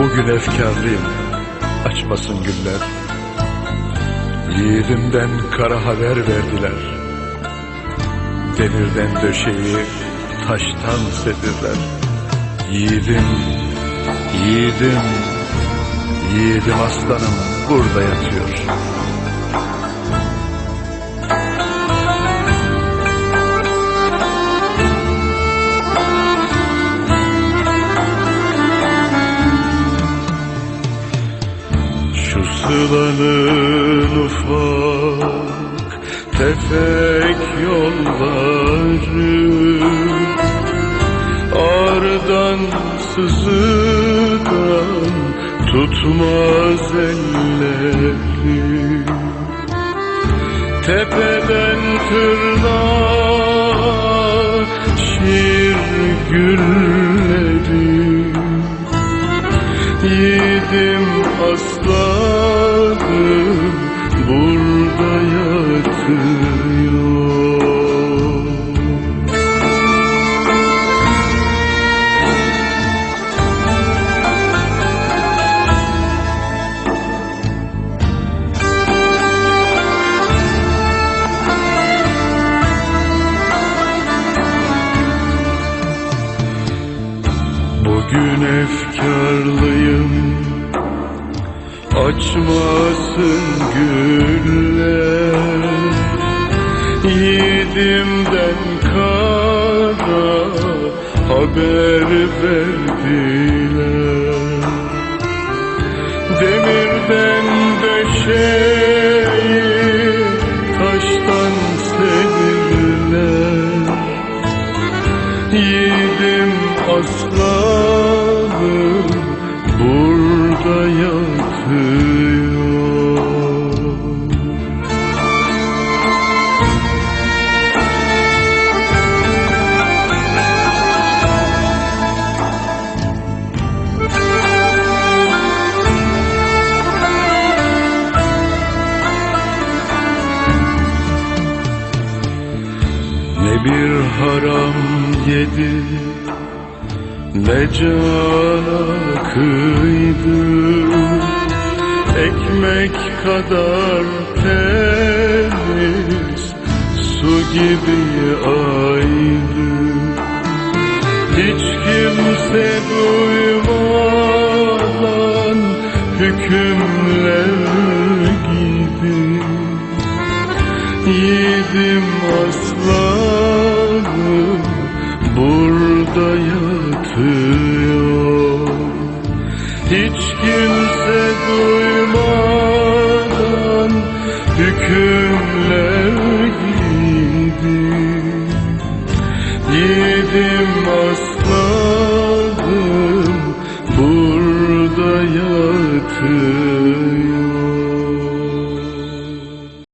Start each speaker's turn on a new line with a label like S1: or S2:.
S1: Bugün efkarlıyım, açmasın güller. Yiğidimden kara haber verdiler. Demirden döşeyi taştan sedirler. Yiğidim, yiğidim, yiğidim aslanım burada yatıyor. Sılanın ufak tefek yolları Ardan sızıdan tutmaz elleri. Tepeden tırnağa şiir gülleri Yiğidim aslanım burada yatıyor. Bugün efkarlıyım Açmasın güller. Yiğidimden kara haber verdiler. Demirden döşeyi taştan sedirler Yiğidim aslanım bir haram yedi. Ne cana kıydı. Ekmek kadar temiz su gibi aydı Hiç kimse duymadan hükümler gibi Yiğidim Hiç kimse duymadan hükümler giydi. Yiğidim aslanım burada yatır.